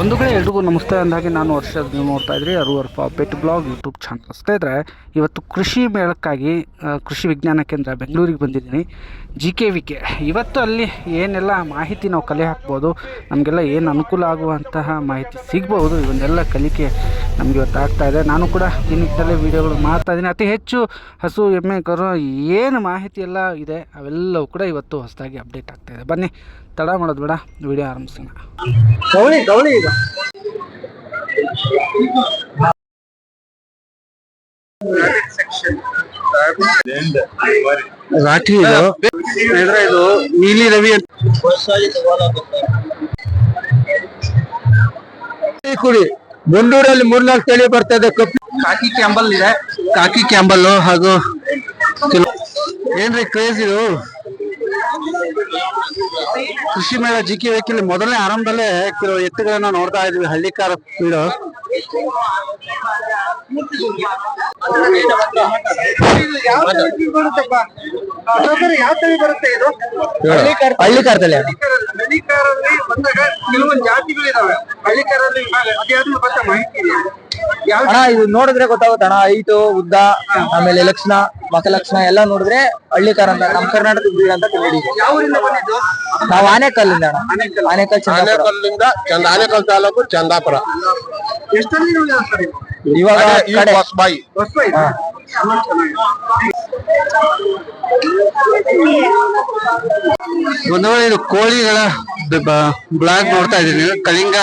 ಒಂದು ಕಡೆ ಎಲ್ರಿಗೂ ನಮಸ್ತೆ ಅಂದಾಗೆ ನಾನು ವರ್ಷದ ನೀವು ನೋಡ್ತಾ ಇದ್ರಿ ಅರುವರ್ ಪೆಟ್ ಬ್ಲಾಗ್ ಯೂಟ್ಯೂಬ್ ಚಾನಲ್. ಸ್ನೇಹಿತರೆ ಇವತ್ತು ಕೃಷಿ ಮೇಳಕ್ಕಾಗಿ ಕೃಷಿ ವಿಜ್ಞಾನ ಕೇಂದ್ರ ಬೆಂಗಳೂರಿಗೆ ಬಂದಿದ್ದೀನಿ. G K V K. ಇವತ್ತು ಅಲ್ಲಿ ಏನೆಲ್ಲ ಮಾಹಿತಿ ನಾವು ಕಲೆ ಹಾಕ್ಬೋದು, ನಮಗೆಲ್ಲ ಏನು ಅನುಕೂಲ ಆಗುವಂತಹ ಮಾಹಿತಿ ಸಿಗ್ಬೋದು, ಇವನ್ನೆಲ್ಲ ಕಲಿಕೆ ನಮಗೆ ಇವತ್ತು ಆಗ್ತಾ ಇದೆ. ನಾನು ಕೂಡ ನಿಟ್ಟಿನಲ್ಲಿ ವೀಡಿಯೋಗಳು ಮಾಡ್ತಾ ಇದ್ದೀನಿ. ಅತಿ ಹೆಚ್ಚು ಹಸು, ಎಮ್ಮೆ, ಕರು, ಏನು ಮಾಹಿತಿ ಎಲ್ಲ ಇದೆ, ಅವೆಲ್ಲವೂ ಕೂಡ ಇವತ್ತು ಹೊಸದಾಗಿ ಅಪ್ಡೇಟ್ ಆಗ್ತಾ ಇದೆ. ಬನ್ನಿ ತಡ ಮಾಡೋದು ಬೇಡ ವಿಡಿಯೋ ಆರಂಭಿಸೋಣ. ಗೌಳಿ ಗೌಳಿ ಈಗ. ರಾಠಿ ಇದು. ನೀಲಿ ರವಿ ಅಂತ. ಕುಡಿ. ಮುಂಡೂರಲ್ಲಿ ಮೂರ್ನಾಲ್ಕು ತಳಿ ಬರ್ತಾ ಇದೆ ಕಪ್ಪು ಕಾಕಿ ಕ್ಯಾಂಬಲ್ ಇದೆ. ಕಾಕಿ ಕ್ಯಾಂಬಲ್ ಹಾಗೂ ಏನ್ರಿ ಕ್ರೇಜ್ ಇದು? ಕೃಷಿ ಮೇಳ ಜಿ ಕೆ ವೆಹಿಕಲ್ ಮೊದಲನೇ ಆರಂಭದಲ್ಲೇ ಕೆಲವು ಎತ್ತುಗಳನ್ನ ನೋಡ್ತಾ ಇದ್ವಿ ಹಳ್ಳಿಕಾರ ಸ್ಪೀಡು ಯಾವ ತಳಿ ಬರುತ್ತಪ್ಪ ಅಶೋಕರು ಯಾವ ತಳಿ ಬರುತ್ತೆ ಇದು? ಹಳ್ಳಿಕಾರದಲ್ಲಿ. ಹಳ್ಳಿಕಾರಲ್ಲಿ ಬಂದಾಗ ಕೆಲವೊಂದು ಜಾತಿಗಳಿದಾವೆ. ಹಳ್ಳಿಕಾರಲ್ಲಿ ಅದ್ಯಾವ್ದು ಗೊತ್ತಾ ಮಾಹಿತಿ ಇದೆಯಾ ಅಣ್ಣ ಇದು ನೋಡಿದ್ರೆ ಗೊತ್ತಾಗುತ್ತೆ ಅಣ್ಣ. ಹೈಟು ಉದ್ದ ಆಮೇಲೆ ಲಕ್ಷಣ ಮಕಲಕ್ಷಣ ಎಲ್ಲ ನೋಡಿದ್ರೆ ಹಳ್ಳಿಕಾರ ಅಂತ ನಮ್ಮ ಕರ್ನಾಟಕದ ಬೀಡ್ ಅಂತ ನಾವು ಆನೆಕಲ್ಲಿಂದ ಅಣ್ಣ. ಆನೆಕಲ್ ಆನೆಕಲ್ಲಿಂದ ಚಂದ ಆನೆಕಲ್ ತಾಲೂಕು ಚಂದಾಪುರ. ಎಷ್ಟಲ್ಲಿ ಇವಾಗ ಹೊಸಬಾಯಿ ಹೊಸ ಒಂದು ವೇಳೆ ಇದು ಕೋಳಿಗಳ ಬ್ಲಾಗ್ ನೋಡ್ತಾ ಇದೀನಿ ಕಳಿಂಗ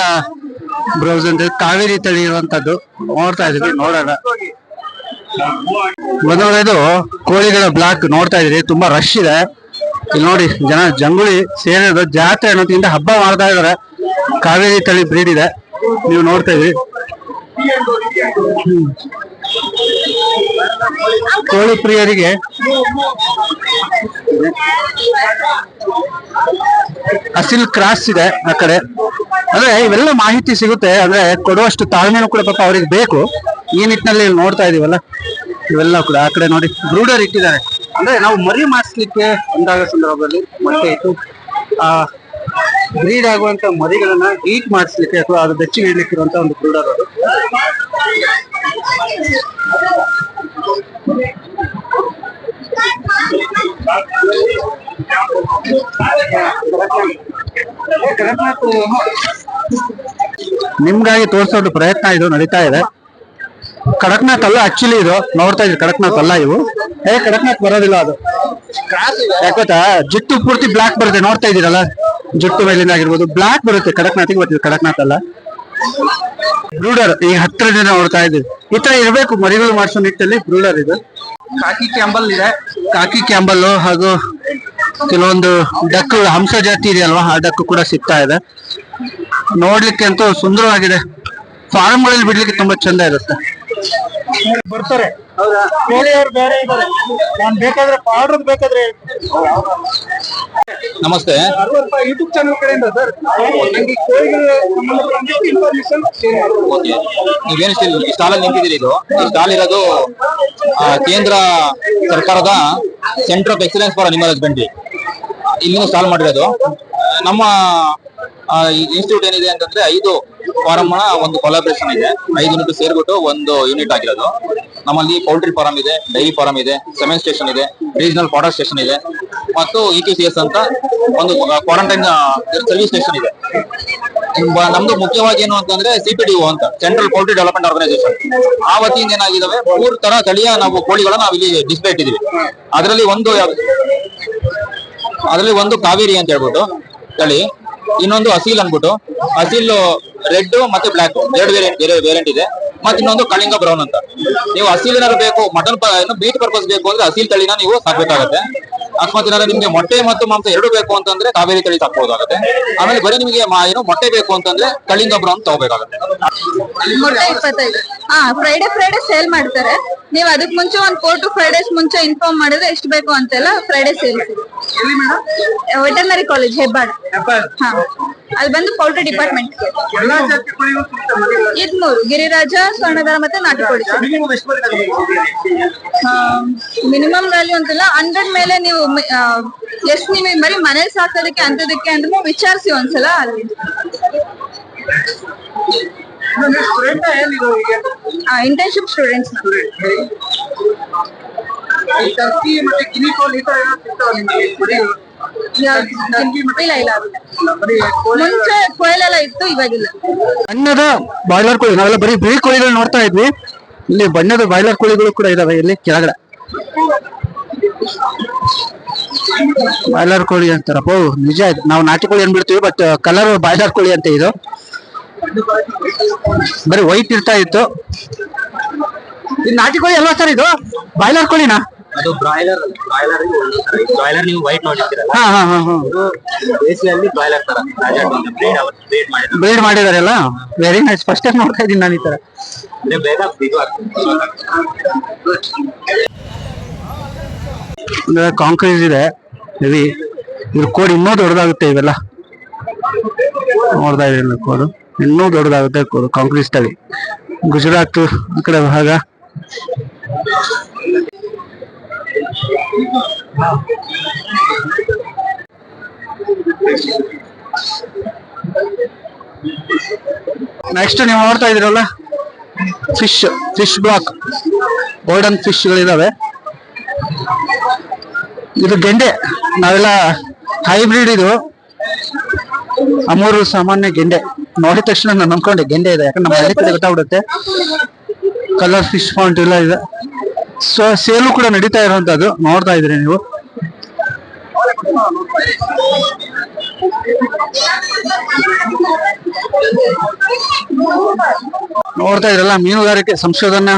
ಬ್ರೌಸ್ ಅಂತ ಕಾವೇರಿ ತಳಿ ಇರುವಂತದ್ದು ನೋಡ್ತಾ ಇದೀನಿ ನೋಡೋಣ. ಒಂದು ವೇಳೆ ಇದು ಕೋಳಿಗಳ ಬ್ಲಾಕ್ ನೋಡ್ತಾ ಇದೀನಿ ತುಂಬಾ ರಶ್ ಇದೆ. ಇಲ್ಲಿ ನೋಡಿ, ಜನ ಜಂಗುಳಿ ಸೇರಿದ ಜಾತ್ರೆ ಅನ್ನೋದ್ರಿಂದ ಹಬ್ಬ ಮಾಡ್ತಾ ಇದಾರೆ ಕಾವೇರಿ ತಳಿ ಬ್ರೀಡ್ ಇದೆ. ನೀವು ನೋಡ್ತಾ ಇದ್ರಿ ಕೋಳಿ ಪ್ರಿಯರಿಗೆ ಅಸಿಲ್ ಕ್ರಾಸ್ ಇದೆ ಆ ಕಡೆ. ಅಂದ್ರೆ ಇವೆಲ್ಲ ಮಾಹಿತಿ ಸಿಗುತ್ತೆ, ಅಂದ್ರೆ ಕೊಡುವಷ್ಟು ತಾಳ್ಮೆನೂ ಕೂಡ ಪಾಪ ಅವ್ರಿಗೆ ಬೇಕು. ಈ ನಿಟ್ಟಿನಲ್ಲಿ ನೋಡ್ತಾ ಇದೀವಲ್ಲ, ಇವೆಲ್ಲ ಕೂಡ ಆ ಕಡೆ ನೋಡಿ, ಬ್ರೂಡರ್ ಇಟ್ಟಿದ್ದಾರೆ. ಅಂದ್ರೆ ನಾವು ಮರಿ ಮಾಡಿಸ್ಲಿಕ್ಕೆ ಅಂದಾಗ ಸಂದರ್ಭದಲ್ಲಿ ಮತ್ತೆ ಇಟ್ಟು ಆ, ಬ್ರೀಡ್ ಆಗುವಂತ ಮರಿಗಳನ್ನ ಈಟ್ ಮಾಡಿಸ್ಲಿಕ್ಕೆ ಅಥವಾ ಅದು ಬೆಚ್ಚಿಗೆ ಇಡ್ಲಿಕ್ಕೆ ಇರುವಂತ ಒಂದು ಬ್ರೂಡರ್ ಅದು. ನಿಮ್ಗಾಗಿ ತೋರಿಸೋದು ಪ್ರಯತ್ನ ಇದು ನಡೀತಾ ಇದೆ. ಕಡಕ್ನಾಥ್ ಅಲ್ಲ ಆಕ್ಚುಲಿ ಇದು. ನೋಡ್ತಾ ಇದ್ರಿ ಕಡಕ್ನಾಥ್ ಅಲ್ಲ ಇವು. ಏ, ಕಡಕ್ನಾಥ್ ಬರೋದಿಲ್ಲ ಅದು. ಯಾಕೋತಾ ಜುಟ್ಟು ಪೂರ್ತಿ ಬ್ಲಾಕ್ ಬರುತ್ತೆ, ನೋಡ್ತಾ ಇದ್ದೀರಲ್ಲ? ಜುಟ್ಟು ಮೇಲಿಂದ ಆಗಿರ್ಬೋದು ಬ್ಲಾಕ್ ಬರುತ್ತೆ ಕಡಕ್ನಾಥಿಗೆ ಬರ್ತಿದೆ ಕಡಕ್ನಾಥ್ ಅಲ್ಲ. ಬ್ರೂಡರ್ ಈ ಹತ್ತಿರ ಜನ ನೋಡ್ತಾ ಇದ್ದೀವಿ ಈ ತರ ಇರಬೇಕು ಮರಿಗಳು ಮಾಡಿಸೋ ನಿಟ್ಟಲ್ಲಿ ಬ್ರೂಡರ್ ಇದು. ಕಾಕಿ ಕ್ಯಾಂಬಲ್ ಇದೆ. ಕಾಕಿ ಕ್ಯಾಂಬಲ್ ಹಾಗೂ ಕೆಲವೊಂದು ಡಕ್ಕು ಹಂಸ ಜಾತಿ ಇದೆಯಲ್ವಾ ಆ ಡಕ್ಕು ಕೂಡ ಸಿಗ್ತಾ ಇದೆ. ನೋಡ್ಲಿಕ್ಕೆ ಅಂತೂ ಸುಂದರವಾಗಿದೆ. ಫಾರ್ಮ್ಗಳಲ್ಲಿ ಬಿಡ್ಲಿಕ್ಕೆ ತುಂಬಾ ಚಂದ ಇರುತ್ತೆ. ಬರ್ತಾರೆ. ಬೇರೆ ಇದ್ದಾರೆ. ನಾನು ಬೇಕಾದ್ರೆ ಆರ್ಡರ್ ಬೇಕಾದ್ರೆ ನಮಸ್ತೆ. ಯೂಟ್ಯೂಬ್ ಚಾನಲ್ ಕಡೆಯಿಂದ ಸರ್ ನಂಗೆ ಕೋಳಿಗಳ ಸಂಬಂಧಪಟ್ಟ ಇನ್ಫಾರ್ಮೇಶನ್ ಶೇರ್ ಮಾಡ್ಬೋದು ನೀವೇನು ಈ ಸ್ಟಾಲಲ್ಲಿ ನಿಂತಿದ್ದೀರಿ ಇದು? ಈ ಸ್ಟಾಲ್ ಇರೋದು ಆ, ಕೇಂದ್ರ ಸರ್ಕಾರದ centre of excellence for animal husbandry ಇಲ್ಲಿನೂ ಸ್ಟಾಲ್ ಮಾಡಿರೋದು. ನಮ್ಮ ಇನ್ಸ್ಟಿಟ್ಯೂಟ್ ಏನಿದೆ ಅಂತಂದ್ರೆ ಐದು ಫಾರಂ ಒಂದು ಕೊಲಾಬ್ರೇಷನ್ ಇದೆ. ಐದು ಯೂನಿಟ್ ಸೇರ್ಬಿಟ್ಟು ಒಂದು ಯೂನಿಟ್ ಆಗಿರೋದು ನಮ್ಮಲ್ಲಿ ಪೌಲ್ಟ್ರಿ ಫಾರಂ ಇದೆ ಡೈರಿ ಫಾರಂ ಇದೆ ಸೆಮೆನ್ ಸ್ಟೇಷನ್ ಇದೆ ರೀಜನಲ್ ಫಾಡರ್ ಸ್ಟೇಷನ್ ಇದೆ. ಮತ್ತು ಇ ಟಿ ಸಿ ಎಸ್ ಅಂತ ಒಂದು ಕ್ವಾರಂಟೈನ್ ಸರ್ವಿಸ್ ಸ್ಟೇಷನ್ ಇದೆ. ನಮ್ದು ಮುಖ್ಯವಾಗಿ ಏನು ಅಂತಂದ್ರೆ ಸಿಪಿಡಿಒ ಅಂತ ಸೆಂಟ್ರಲ್ ಪೌಲ್ಟ್ರಿ ಡೆವಲಪ್ಮೆಂಟ್ ಆರ್ಗನೈಸೇಷನ್ ಆ ವತಿಯಿಂದ ಏನಾಗಿದಾವೆ? ಮೂರು ತರ ತಳಿಯ ನಾವು ಕೋಳಿಗಳನ್ನ ನಾವು ಇಲ್ಲಿ ಡಿಸ್ಪ್ಲೇ ಇಟ್ಟಿದೀವಿ ಅದರಲ್ಲಿ ಒಂದು ಅದರಲ್ಲಿ ಒಂದು ಕಾವೇರಿ ಅಂತ ಹೇಳ್ಬಿಟ್ಟು ತಳಿ, ಇನ್ನೊಂದು ಅಸೀಲ್ ಅನ್ಬಿಟ್ಟು ಅಸೀಲ್ ರೆಡ್ ಮತ್ತೆ ಬ್ಲಾಕ್, ಎರಡು ವೇರಿಯಂಟ್ ವೇರಿಯಂಟ್ ಇದೆ. ಮತ್ತೆ ಇನ್ನೊಂದು ಕಳಿಂಗ ಬ್ರೌನ್ ಅಂತ. ನೀವು ಅಸೀಲ್ ಏನಾದ್ರು ಬೇಕು, ಮಟನ್ ಬೀಟ್ ಪರ್ಪಸ್ ಬೇಕು ಅಂದ್ರೆ ಅಸೀಲ್ ತಳಿನ ನೀವು ಸಾಕ್ಬೇಕಾಗತ್ತೆ. ಅಕಸ್ಮಾತ್ ಏನಾದ್ರೆ ನಿಮ್ಗೆ ಮೊಟ್ಟೆ ಮತ್ತು ಮಾಂಸ ಎರಡು ಬೇಕು ಅಂತಂದ್ರೆ ಕಾವೇರಿ ತಳಿ ತಕ್ಕಬಹುದಾಗುತ್ತೆ ಆಮೇಲೆ ಬರೀ ನಿಮಗೆ ಏನು ಮೊಟ್ಟೆ ಬೇಕು ಅಂತಂದ್ರೆ ಕಳಿಂಗಬ್ರ ಅಂತ ತಗೋಬೇಕಾಗುತ್ತೆ ಹಾ ಫ್ರೈಡೆ ಫ್ರೈಡೆ ಸೇಲ್ ಮಾಡ್ತಾರೆ. ನೀವು ಅದಕ್ ಮುಂಚೆ ಒಂದ್ ಫೋರ್ ಟು ಫೈವ್ ಡೇಸ್ ಮುಂಚೆ ಇನ್ಫಾರ್ಮ್ ಮಾಡಿದ್ರೆ ಎಷ್ಟು ಬೇಕು ಅಂತೆಲ್ಲ Friday sale veterinary college Hebbal ಹಾ. ಅಲ್ಲಿ ಬಂದು ಪೌಲ್ಟ್ರಿ ಡಿಪಾರ್ಟ್ಮೆಂಟ್ ಇದ್ಮೂರು ಗಿರಿರಾಜ ಸ್ವರ್ಣಧಾರ ಮತ್ತೆ ನಾಟಕೋಳಿ. Minimum ಮಿನಿಮಮ್ ವ್ಯಾಲ್ಯೂ ಅಂತಿಲ್ಲ. ಹಂಡ್ರೆಡ್ ಮೇಲೆ ನೀವು ಎಷ್ಟ್ ನೀವು ಬರೀ ಮನೇಲಿ ಸಾಕೋದಕ್ಕೆ ಅಂತದಕ್ಕೆ ಅಂದ್ರೆ ವಿಚಾರಿಸಿ ಒಂದ್ಸಲ ಅಲ್ಲಿ. ಇಂಟರ್ನ್ಶಿಪ್ ಸ್ಟೂಡೆಂಟ್ಸ್ ಈ ಟರ್ಕಿ ಮತ್ತೆ ಗಿನಿ ಕೋಲ್ ಈ ತರ ಏನೋ ಸಿಗ್ತಾವ ನಿಮಗೆ? ಮರಿಗಳು ಟರ್ಕಿ ಮತ್ತೆ ಇಲ್ಲ ಇಲ್ಲ ಇಲ್ಲ, ಬರೀ ಕೋಳಿ ಮುಂಚೆ ಕೊಯ್ಲೆಲ್ಲ ಇತ್ತು ಇವಾಗಿಲ್ಲ. ಬಣ್ಣದ ಬಾಯ್ಲರ್ ಕೋಳಿ ನಾವೆಲ್ಲ ಬರೀ ಬಿಳಿ ಕೋಳಿಗಳು ನೋಡ್ತಾ ಇದ್ವಿ. ಇಲ್ಲಿ ಬಣ್ಣದ ಬಾಯ್ಲರ್ ಕೋಳಿಗಳು ಕೂಡ ಇದಾವೆ ಇಲ್ಲಿ ಕೆಳಗಡೆ. ಬಾಯ್ಲರ್ ಕೋಳಿ ಅಂತಾರಪ್ಪ. ನಿಜ ಇದು ನಾವು ನಾಟಿ ಕೋಳಿ ಅನ್ಬಿಡ್ತೀವಿ ಬಟ್ ಕಲರ್ ಬಾಯ್ಲರ್ ಕೋಳಿ ಅಂತ ಇದು. ಬರೀ ವೈಟ್ ಇರ್ತಾ ಇತ್ತು. ಇದು ನಾಟಿ ಕೋಳಿ ಅಲ್ವಾ ಸರ್ ಇದು? ಬಾಯ್ಲರ್ ಕೋಳಿನಾ? ಅದು ಬ್ರಾಯ್ಲರ್ ಬ್ರಾಯ್ಲರ್ ಬ್ರಾಯ್ಲರ್ ನೀವು ವೈಟ್ ನೋಡಿರ್ತೀರಲ್ಲ ಹಾ ಹಾ ಹಾ ಹಾ. ದೇಶಿಯಲ್ಲಿ ಬ್ರಾಯ್ಲರ್ ತರ. ಬ್ರೀಡ್ ಮಾಡಿದಾರೆ ಬ್ರೀಡ್ ಮಾಡಿದ್ರು ಬ್ರೀಡ್ ಮಾಡಿದಾರಲ್ಲ? ವೆರಿ ನೈಸ್ ಫಸ್ಟ್ ಟೈಮ್ ನೋಡ್ತಾ ಇದ್ದೀನಿ ನಾನು ಈ ತರ. ಅಂದ್ರೆ ಬೇಗ ಇದು ಆಗ್ತದೆ. ಕಾಂಕ್ರೀಟ್ ಇದೆ. ಹೆವಿ ಇದ್ರ ಕೋಡ್ ಇನ್ನೂ ದೊಡ್ಡದಾಗುತ್ತೆ ಇವೆಲ್ಲ. ನೋಡ್ತಾ ಇದೀನಿ ಕೋಡು ಇನ್ನೂ ದೊಡ್ಡದಾಗುತ್ತೆ ಕಾಂಕ್ರೀಟ್ ಸ್ಟಡಿ ಗುಜರಾತ್ ಆ ಕಡೆ ಭಾಗ. ನೆಕ್ಸ್ಟ್ ನೀವು ನೋಡ್ತಾ ಇದ್ದೀರಲ್ಲ? ಫಿಶ್ ಫಿಶ್ ಬ್ಲಾಕ್ ಗೋಲ್ಡನ್ ಫಿಶ್ಗಳಿದಾವೆ ಇದು ಗೆಂಡೆ. ನಾವೆಲ್ಲ ಹೈಬ್ರಿಡ್ ಇದು. ಅಮೂರು ಸಾಮಾನ್ಯ ಗೆಂಡೆ. ನೋಡಿದ ತಕ್ಷಣ ನಾನು ಅನ್ಕೊಂಡೆ ಗೆಂಡೆ ಇದೆ. ಯಾಕಂದ್ರೆ ನಮ್ಮ ಹಳ್ಳಿ ಕಡೆ ಗೊತ್ತಾಗ್ಬಿಡುತ್ತೆ. ಕಲರ್ ಫಿಶ್ ಪಾಯಿಂಟ್ ಎಲ್ಲ ಇದೆ. ಸೊ ಸೇಲು ಕೂಡ ನಡೀತಾ ಇರುವಂತದ್ದು ನೋಡ್ತಾ ಇದ್ರಿ ನೀವು. ನೋಡ್ತಾ ಇದ್ರಲ್ಲ, ಮೀನುಗಾರಿಕೆ ಸಂಶೋಧನಾ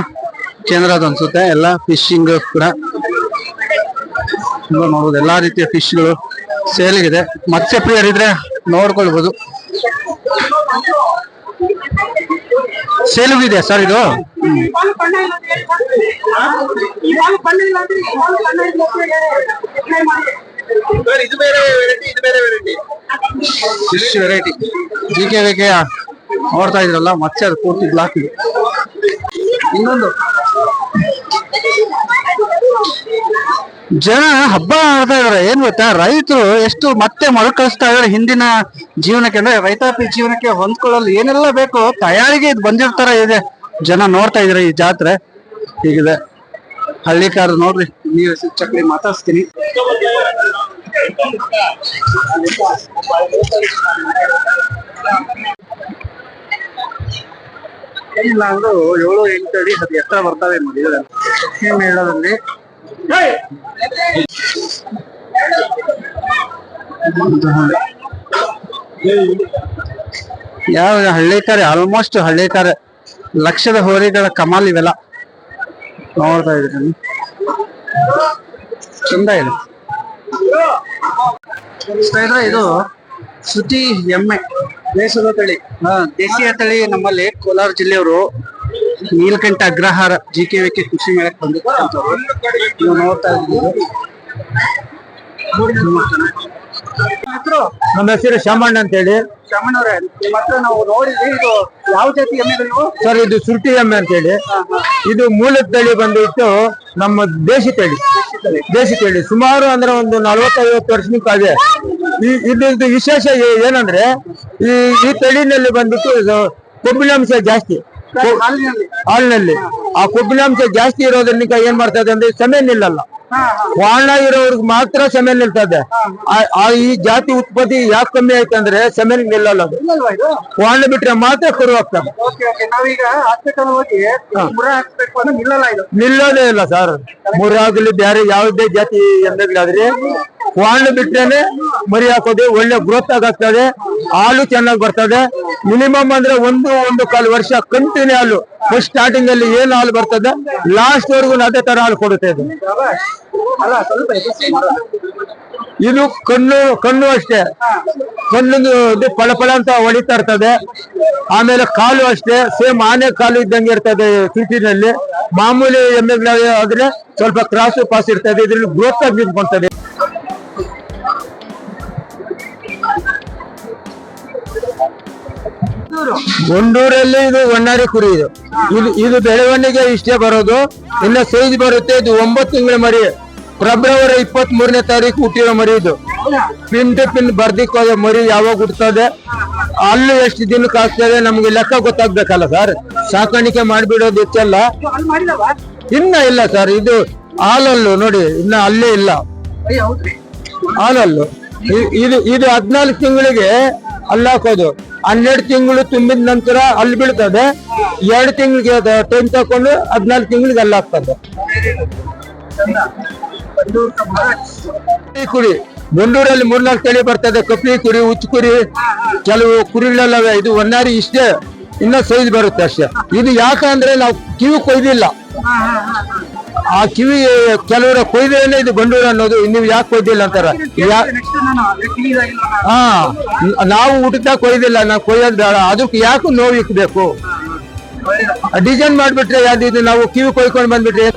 ಕೇಂದ್ರ ಅದು ಅನ್ಸುತ್ತೆ. ಎಲ್ಲ ಫಿಶಿಂಗ್ ಕೂಡ. ನೋಡ್ಬೋದು ಎಲ್ಲಾ ರೀತಿಯ ಫಿಶ್ಗಳು ಸೇಲಿಗಿದೆ. ಮತ್ಸ್ಯ ಪ್ರಿಯರಿದ್ರೆ ನೋಡ್ಕೊಳ್ಬೋದು. ಮಾಡಿ? ಸರ್, ಇದು. ಬೇರೆ ವೆರೈಟಿ ಇದು ವೆರೈಟಿ ವೆರೈಟಿ ಜಿ ಕೆ ನೋಡ್ತಾ ಇದ್ರಲ್ಲ ಮತ್ತೆ ಅದು ಪೂರ್ತಿ ಬ್ಲಾಕ್ ಇದೆ. ಇನ್ನೊಂದು. ಜನ ಹಬ್ಬ ಮಾಡ್ತಾ ಇದಾರೆ. ಏನ್ ಗೊತ್ತಾ? ರೈತರು ಎಷ್ಟು ಮತ್ತೆ ಮರುಕಳಿಸ್ತಾ ಇದಾರೆ ಹಿಂದಿನ ಜೀವನಕ್ಕೆ. ಅಂದ್ರೆ ರೈತಾಪಿ ಜೀವನಕ್ಕೆ ಹೊಂದ್ಕೊಳ್ಳಲು ಏನೆಲ್ಲ ಬೇಕು ತಯಾರಿಗೆ ಇದು ಬಂದಿರ್ತಾರ ಇದೆ. ಜನ ನೋಡ್ತಾ ಇದಾರೆ ಈ ಜಾತ್ರೆ. ಹೀಗಿದೆ. ಹಳ್ಳಿಕಾರ ನೋಡ್ರಿ. ನೀವು ಚಕ್ಲಿ ಮಾತಾಡ್ಸ್ತೀನಿ. ಏನಿಲ್ಲ ಅಂದ್ರು ಏಳು ಎಂಟು ಅಡಿ ಅದು ಎತ್ತರ ಬರ್ತಾವೆ ನೋಡಿ ಮೇಳದಲ್ಲಿ ಯಾವ ಹಳ್ಳಿಕಾರೆ ಆಲ್ಮೋಸ್ಟ್ ಹಳ್ಳಿಕಾರೆ. ಲಕ್ಷದ ಹೋರಿಗಳ ಕಮಾಲ್ ಇವೆಲ್ಲ. ನೋಡ್ತಾ ಇದ್ದೀನಿ ಚಂದ ಇದೆ. ಸ್ನೇಹಿತರೆ ಇದೆ ಇದು ಶ್ರುತಿ ಎಮ್ಮೆ ದೇಶದ ತಳಿ ಹಾ ದೇಶೀಯ ತಳಿ ನಮ್ಮಲ್ಲಿ ಕೋಲಾರ ಜಿಲ್ಲೆಯವರು Neelakantha Agrahara G K V K ಕೃಷಿ ಮೇಳಕ್ಕೆ ಬಂದಿರ್ತಕ್ಕಂಥವ್ರು ನೀವು ನೋಡ್ತಾ ಇದ್ದೀವಿ ನಮ್ಮ ಹೆಸರು ಶಾಮಣ್ಣ ಅಂತ ಹೇಳಿ ಶಾಮಣ್ಣವ್ರೆ ನಿಮ್ಮ ಹತ್ರ ನಾವು ನೋಡಿದ್ವಿ ಇದು ಯಾವ ಜಾತಿ ನೀವು? ಸರ್ ಇದು ಸುರ್ಟಿ ಎಮ್ಮೆ ಅಂತ ಹೇಳಿ ಇದು ಮೂಲದ ತಳಿ ಬಂದ್ಬಿಟ್ಟು ನಮ್ಮ ದೇಶಿ ತಳಿ. ದೇಶಿ ತಳಿ. ಸುಮಾರು ಅಂದ್ರೆ ಒಂದು ನಲವತ್ತೈವತ್ತು ವರ್ಷದಿಂದ ಇದೆ ಈ ಇದ್ರದ್ದು ವಿಶೇಷ ಏನಂದ್ರೆ ಈ ಈ ತಳಿನಲ್ಲಿ ಬಂದ್ಬಿಟ್ಟು ಕೊಬ್ಬಿನಾಂಶ ಜಾಸ್ತಿ. ಹಾಲಿನಲ್ಲಿ. ಆ ಕೊಬ್ಬಿನಾಂಶ ಜಾಸ್ತಿ ಇರೋದ್ರಿಂದ ಏನ್ ಮಾಡ್ತಾ ಇದೆ ಅಂದ್ರೆ ಸಮಯ ನಿಲ್ಲಲ್ಲ. ವಾಣ ಇರೋರ್ಗ್ ಮಾತ್ರ ಸಮಯ ನಿಲ್ತದೆ. ಈ ಜಾತಿ ಉತ್ಪತ್ತಿ ಯಾಕೆ ಕಮ್ಮಿ ಆಯ್ತಂದ್ರೆ ಸಮಯ ನಿಲ್ಲಲ್ಲ ಅದು. ವಾಣ ಬಿಟ್ರೆ ಮಾತ್ರ ಕರು ಆಗ್ತದೆ. ಅಂದ್ರೆ ನಿಲ್ಲೋದೇ ಇಲ್ಲ ಸರ್. ಮುರಾಗ್ಲಿ ಬೇರೆ ಯಾವುದೇ ಜಾತಿ ಎಂದಾಗ್ಲಾದ್ರೆ ವಾಣ ಬಿಟ್ರೇನೆ ಮರಿ ಹಾಕೋದು, ಒಳ್ಳೆ ಗ್ರೋತ್ ಆಗಾಗ್ತದೆ, ಹಾಲು ಚೆನ್ನಾಗಿ ಬರ್ತದೆ. ಮಿನಿಮಮ್ ಅಂದ್ರೆ ಒಂದು ಒಂದು ಕಾಲು ವರ್ಷ ಕಂಟಿನ್ಯೂ ಹಾಲು. ಫಸ್ಟ್ ಸ್ಟಾರ್ಟಿಂಗ್ ಅಲ್ಲಿ ಏನ್ ಹಾಲು ಬರ್ತದೆ ಲಾಸ್ಟ್ ವರೆಗೂ ಅದೇ ತರ ಹಾಲು ಕೊಡುತ್ತೆ ಇದು. ಇದು ಕಣ್ಣು ಕಣ್ಣು ಅಷ್ಟೇ. ಕಣ್ಣು ಇದು ಫಳ ಫಳ ಅಂತ ಹೊಡಿತಾ ಇರ್ತದೆ. ಆಮೇಲೆ ಕಾಲು ಅಷ್ಟೇ ಸೇಮ್ ಆನೆ ಕಾಲು ಇದ್ದಂಗೆ ಇರ್ತದೆ ಸಿಟಿನಲ್ಲಿ ಮಾಮೂಲಿ ಎಮ್ಮೆಗಳ ಆದ್ರೆ ಸ್ವಲ್ಪ ಕ್ರಾಸ್ ಪಾಸ್ ಇರ್ತದೆ, ಇದ್ರಲ್ಲಿ ಗ್ರೋತ್ ಆಗಿ ನಿಂತ್ಕೊಂತದೆ. ಒಂದೂರಲ್ಲಿ ಇದು ಒಣ್ಣಾರಿ ಕುರಿ ಇದು. ಇದು ಇದು ಬೆಳವಣಿಗೆ ಇಷ್ಟೇ ಬರೋದು. ಇನ್ನ ಸೈಜ್ ಬರುತ್ತೆ ಇದು ಒಂಬತ್ತು ತಿಂಗಳ ಮರಿ. ಫೆಬ್ರವರಿ ಇಪ್ಪತ್ತ್ ಮೂರನೇ ತಾರೀಕು ಹುಟ್ಟಿರೋ ಮರಿ ಇದು. ಪಿನ್ ಟು ಪಿನ್ ಬರ್ದಿಕ್ಕೋದ ಮರಿ ಯಾವಾಗ ಹುಟ್ಟುತ್ತದೆ ಅಲ್ಲಿ ಎಷ್ಟು ದಿನಕ್ಕೆ ಆಗ್ತದೆ ನಮ್ಗೆ ಲೆಕ್ಕ ಗೊತ್ತಾಗ್ಬೇಕಲ್ಲ ಸರ್ ಸಾಕಾಣಿಕೆ ಮಾಡ್ಬಿಡೋದು ಹೆಚ್ಚಲ್ಲ. ಇನ್ನ ಇಲ್ಲ ಸರ್ ಇದು ಹಾಲಲ್ಲು ನೋಡಿ ಇನ್ನ ಅಲ್ಲೇ ಇಲ್ಲ. ಹಾಲಲ್ಲು. ಇದು ಇದು ಹದ್ನಾಲ್ಕು ತಿಂಗಳಿಗೆ ಅಲ್ಲಿ ಹಾಕೋದು ಹನ್ನೆರಡು ತಿಂಗಳು ತುಂಬಿದ ನಂತರ ಅಲ್ಲಿ ಬೀಳ್ತದೆ. ಎರಡು ತಿಂಗಳಿಗೆ ಟೈಮ್ ತಕೊಂಡು ಹದಿನಾಲ್ಕು ತಿಂಗಳಿಗೆ ಅಲ್ಲಿ ಆಗ್ತದೆ ಕುರಿ. ಬಂಡೂರಲ್ಲಿ ಮೂರ್ನಾಲ್ಕು ತಳಿ ಬರ್ತದೆ. ಕಪ್ಪಿ ಕುರಿ ಉಚ್ಚು ಕುರಿ, ಕೆಲವು ಕುರಿಗಳೆಲ್ಲ ಇದು ಒನ್ನಾರಿ ಇಷ್ಟೇ. ಇನ್ನ ಸೈಜ್ ಬರುತ್ತೆ ಅಷ್ಟೇ. ಇದು ಯಾಕಂದ್ರೆ ನಾವು ಕಿವಿ ಕೊಯ್ದಿಲ್ಲ. ಆ ಕಿವಿ ಕೆಲವರ ಕೊಯ್ದೇನೆ ಇದು ಬಂಡೂರು ಅನ್ನೋದು ನೀವು ಯಾಕೆ ಕೊಯ್ದಿಲ್ಲ ಅಂತಾರ? ಹಾ ನಾವು ಊಟದ ಕೊಯ್ದಿಲ್ಲ ನಾವು ಕೊಯ್ಯೋದು ಬೇಡ ಅದಕ್ಕೆ ಯಾಕೆ ನೋವು ಇಕ್ಬೇಕು? ಡಿಸೈನ್ ಮಾಡ್ಬಿಟ್ರೆ ಯಾವ್ದು ಇದು? ನಾವು ಕಿವಿ ಕೊಯ್ಕೊಂಡು ಬಂದ್ಬಿಟ್ರೆ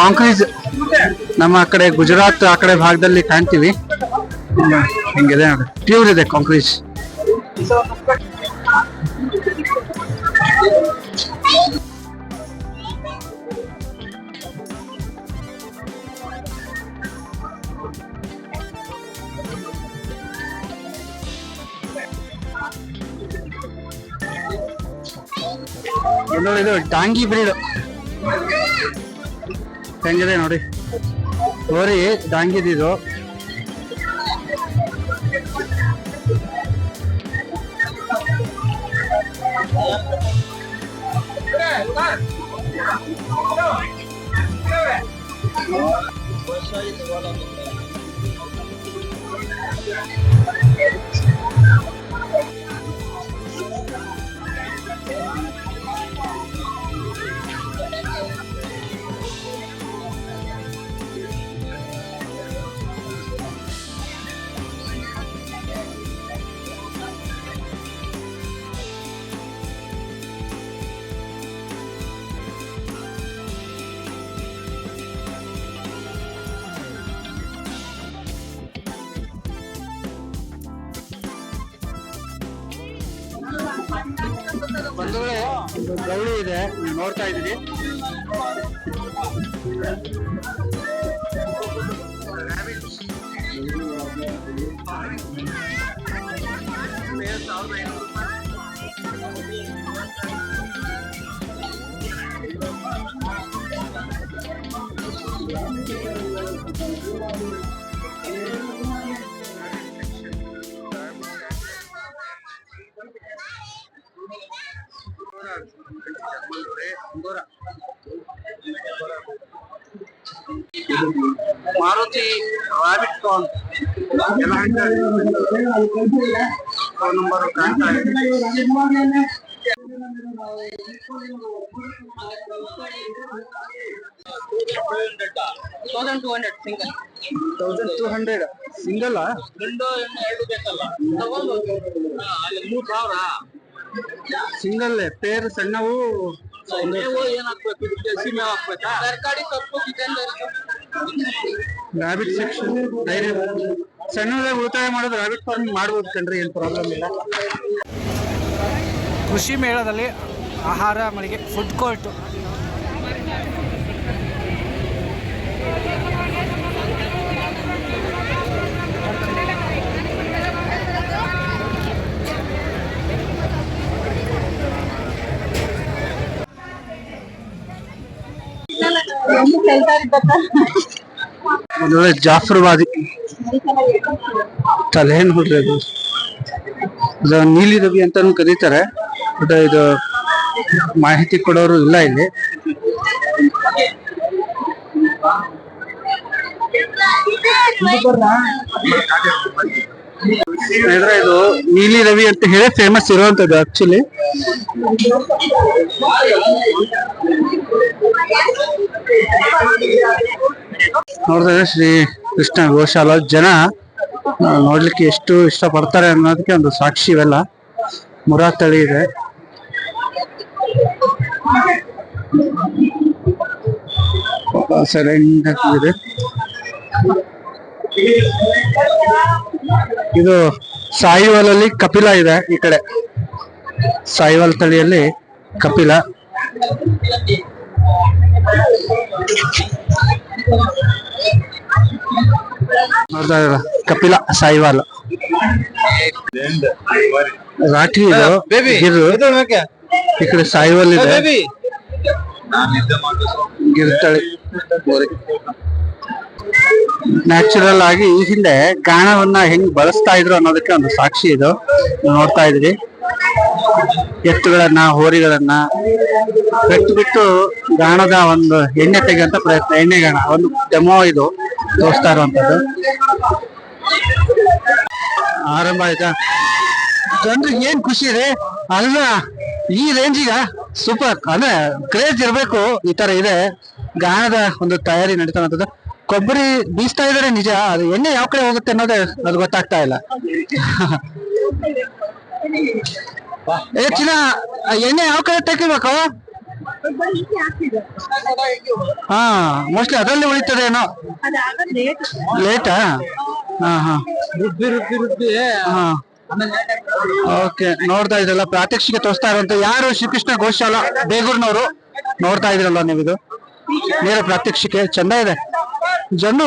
ಕಾಂಕ್ರೀಸ್ ನಮ್ಮ ಆ ಕಡೆ ಗುಜರಾತ್ ಆ ಕಡೆ ಭಾಗದಲ್ಲಿ ಕಾಣ್ತೀವಿ. ಹಿಂಗಿದೆ. ಪ್ಯೂರ್ ಇದೆ ಕಾಂಕ್ರೀಸ್ ನೋಡಿ ಇದು ಡಾಂಗಿ ಬ್ರೀಡ್ ಹೆಂಗಿದೆ ನೋಡಿ ಹೋರಿ ಡಾಂಗಿದಿದು ಗೌಳಿ ಇದೆ. ನೋಡ್ತಾ ಇದ್ದೀರಿ. ಮಾರುತಿ ರಾಬಿಟ್ ಕಾನ್ ಫೋನ್ ನಂಬರ್ ಕಾಣ್ತಾ ಇದೆ. Thousand two hundred single thousand two hundred single ಗಂಡು ಎರಡು ಬೇಕಲ್ಲ ಮೂರು ಸಾವಿರ. ಸಿಂಗಲ್ ಪೇರ್ ಸಣ್ಣವು ಮೇವು ಏನ್ ಹಾಕ್ಬೇಕು? ಇದಕ್ಕೆ ಹಸಿ ಮೇವು ಹಾಕ್ಬೇಕಾ? ತರಕಾರಿ ಸೊಪ್ಪು ಕಿಚನ್ ರಾಬಿಟ್ ಸೆಕ್ಷನ್ ಡೈರಿ. ಸಣ್ಣದಾಗ ಉಳಿತಾಯ ಮಾಡೋದು ರಾಬಿಟ್ ಫಾರ್ಮ್ ಮಾಡ್ಬೋದು ಕಣ್ರಿ ಏನು ಪ್ರಾಬ್ಲಮ್ ಇಲ್ಲ. ಕೃಷಿ ಮೇಳದಲ್ಲಿ ಆಹಾರ ಮಳಿಗೆ ಫುಡ್ ಕೋರ್ಟ್ ಒಂದೊಳ್ಳೆ ಜಾಫರ್ವಾದಿ ತಲೆ ನೋಡ್ರಿ ಅದು. ಇದು ನೀಲಿ ರವಿ ಅಂತಾನು ಕರೀತಾರೆ. ಬಟ್ ಇದು ಮಾಹಿತಿ ಕೊಡೋರು ಇಲ್ಲ ಇಲ್ಲಿ. ಇದು ನೀಲಿ ರವಿ ಅಂತ ಹೇಳಿ ಫೇಮಸ್ ಇರುವಂತದ್ದು ಆಕ್ಚುಲಿ ನೋಡಿದ್ರೆ ಶ್ರೀ ಕೃಷ್ಣ ಗೋಶಾಲ ಜನ? ನೋಡ್ಲಿಕ್ಕೆ ಎಷ್ಟು ಇಷ್ಟ ಪಡ್ತಾರೆ ಅನ್ನೋದಕ್ಕೆ ಒಂದು ಸಾಕ್ಷಿ ಇವೆಲ್ಲ. ಮುರಾ ತಳಿ ಇದೆ. ಇದು ಇದೆ ಇದು ಸಾಯಿವಾಲಲ್ಲಿ ಕಪಿಲ ಇದೆ ಈ ಕಡೆ. ಸಾಯಿವಾಲ್ ತಳಿಯಲ್ಲಿ ಕಪಿಲ. ನೋಡ್ತಾ? ಕಪಿಲ ಸಾಯಿವಾಲ್ ರಾಠಿ ಇದು ಗಿರು ಈ ಕಡೆ ಸಾಯಿವಾಲ್ ಇದೆ. ಗಿರ್ತಳಿ ನ್ಯಾಚುರಲ್ ಆಗಿ ಈ ಹಿಂದೆ ಗಾಣವನ್ನ ಹೆಂಗ್ ಬಳಸ್ತಾ ಇದ್ರು ಅನ್ನೋದಕ್ಕೆ ಒಂದು ಸಾಕ್ಷಿ ಇದು. ನೋಡ್ತಾ ಇದ್ರಿ. ಎತ್ತುಗಳನ್ನ, ಹೋರಿಗಳನ್ನ ಕಟ್ಟಿಬಿಟ್ಟು ಗಾಣದ ಒಂದು ಎಣ್ಣೆ ತೆಗೆಯುವಂತ ಪ್ರಯತ್ನ, ಎಣ್ಣೆ ಗಾಣ, ಒಂದು ಡೆಮೋ ಇದು, ತೋರಿಸ್ತಾ ಇರುವಂತದ್ದು. ಆರಂಭ ಆಯ್ತಾ? ಜನರಿಗೆ ಏನ್ ಖುಷಿ ಇದೆ ಅಲ್ಲ, ಈ ರೇಂಜಿಗ ಸೂಪರ್ ಅಂದ್ರೆ ಕ್ರೇಜ್ ಇರ್ಬೇಕು, ಈ ತರ ಇದೆ. ಗಾಣದ ಒಂದು ತಯಾರಿ ನಡೀತಾ ಕೊಬ್ಬರಿ ಬೀಸ್ತಾ ಇದಾರೆ ನಿಜ, ಅದು ಎಣ್ಣೆ ಯಾವ ಕಡೆ ಹೋಗುತ್ತೆ ಅನ್ನೋದೇ ಅದು ಗೊತ್ತಾಗ್ತಾ ಇಲ್ಲ. ಏ ಚಿನ್ನ ಎಣ್ಣೆ ಯಾವ ಕಡೆ ತೆಗಿಬೇಕು ಹಾ ಮೋಸ್ಟ್ಲಿ ಅದರಲ್ಲಿ ಉಳಿತದೆ ಏನೋ. ಲೇಟಾ ಹಾ ಹಾ. ರುಬ್ಬಿ ರುಬ್ಬಿ ರುಬ್ಬಿ. ಹಾ. ಓಕೆ ನೋಡ್ತಾ ಇದ್ರಲ್ಲ ಪ್ರಾತ್ಯಕ್ಷಿಕೆ ತೋರಿಸ್ತಾ ಇರುವಂತ ಯಾರು ಶ್ರೀಕೃಷ್ಣ ಗೋಶಾಲ ಬೇಗೂರ್ನವರು ನೋಡ್ತಾ ಇದ್ರಲ್ಲ ನೀವು ಇದು ನೇರ ಪ್ರಾತ್ಯಕ್ಷಿಕೆ ಚಂದ ಇದೆ. ಜನ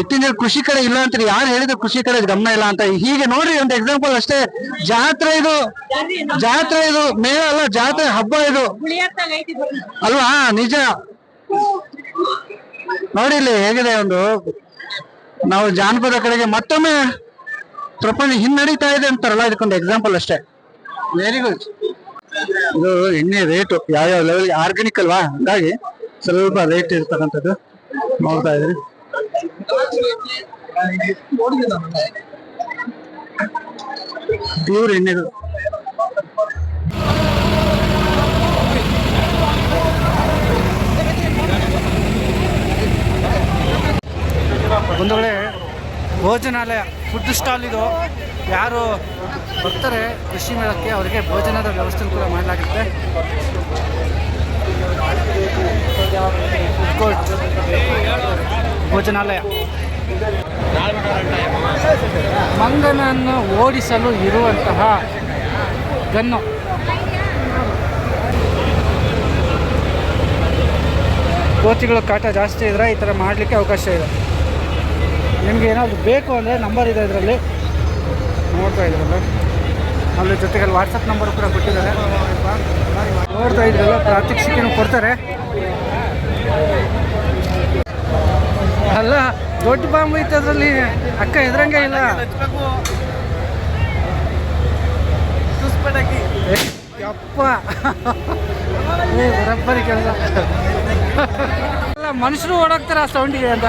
ಇತ್ತಿನ ದಿನ ಕೃಷಿ ಕಡೆ ಇಲ್ಲ ಅಂತ ಯಾರು ಹೇಳಿದ್ರು ಕೃಷಿ ಕಡೆ ಗಮನ ಇಲ್ಲ ಅಂತ. ಹೀಗೆ ನೋಡ್ರಿ ಒಂದು ಎಕ್ಸಾಂಪಲ್ ಅಷ್ಟೇ. ಜಾತ್ರೆ ಇದು ಜಾತ್ರೆ ಇದು, ಮೇಳ ಅಲ್ಲ, ಜಾತ್ರೆ ಹಬ್ಬ ಇದು. ಅಲ್ವಾ? ನಿಜ. ನೋಡಿ ಇಲ್ಲಿ ಹೇಗಿದೆ ಒಂದು. ನಾವು ಜಾನಪದ ಕಡೆಗೆ ಮತ್ತೊಮ್ಮೆ ಪ್ರಪಂಚ ಹಿನ್ನಡೀತಾ ಇದೆ ಅಂತಾರಲ್ಲ, ಇದಕ್ಕೊಂದು ಎಕ್ಸಾಂಪಲ್ ಅಷ್ಟೇ. ವೆರಿ ಗುಡ್ ಇದು ಎಣ್ಣೆ ರೇಟು ಯಾವ್ಯಾವ ಲೆವೆಲ್ ಆರ್ಗ್ಯಾನಿಕ್ ಅಲ್ವಾ? ಹಂಗಾಗಿ ಸ್ವಲ್ಪ ರೇಟ್ ಇರ್ತಕ್ಕಂಥದ್ದು ನೋಡ್ತಾ ಇದ್ರಿ. ಪ್ಯೂರ್ ಒಂದು ಕಡೆ ಭೋಜನಾಲಯ ಫುಡ್ ಸ್ಟಾಲ್ ಇದು. ಯಾರು ಬರ್ತಾರೆ ಕೃಷಿ ಮೇಳಕ್ಕೆ, ಅವರಿಗೆ ಭೋಜನದ ವ್ಯವಸ್ಥೆ ಕೂಡ ಮಾಡಲಾಗುತ್ತೆ. ಕೋರ್ಟ್ ಭೋಜನಾಲಯ. ಮಂಗನನ್ನು ಓಡಿಸಲು ಇರುವಂತಹ ಗನ್ನು. ಕೋತಿಗಳು ಕಾಟ ಜಾಸ್ತಿ ಇದ್ರೆ ಈ ಥರ ಮಾಡಲಿಕ್ಕೆ ಅವಕಾಶ ಇದೆ. ನಿಮ್ಗೆ ಏನಾದರೂ ಬೇಕು ಅಂದರೆ ನಂಬರ್ ಇದೆ ಇದರಲ್ಲಿ. ನೋಡ್ತಾ ಇದ್ರಲ್ಲ ಅಲ್ಲಿ ಜೊತೆಗೆ ವಾಟ್ಸಪ್ ನಂಬರ್ ಕೂಡ ಕೊಟ್ಟಿದ್ದಾರೆ. ನೋಡ್ತಾ ಇದ್ರಲ್ಲ ಪ್ರಾತ್ಯಕ್ಷಿಕೆನೂ ಕೊಡ್ತಾರೆ. ಅಲ್ಲ, ದೊಡ್ಡ ಬಾಂಬ್ ಐತೆ ಅದರಲ್ಲಿ. ಅಕ್ಕ, ಎದ್ರಂಗೆ ಇಲ್ಲ. ಯಪ್ಪ. ಏ ಬರಬ್ಬರಿ ಕೆಲಸ. ಅಲ್ಲ, ಮನುಷ್ಯರು ಓಡೋಗ್ತಾರೆ ಆ ಸೌಂಡಿಗೆ ಅಂತ.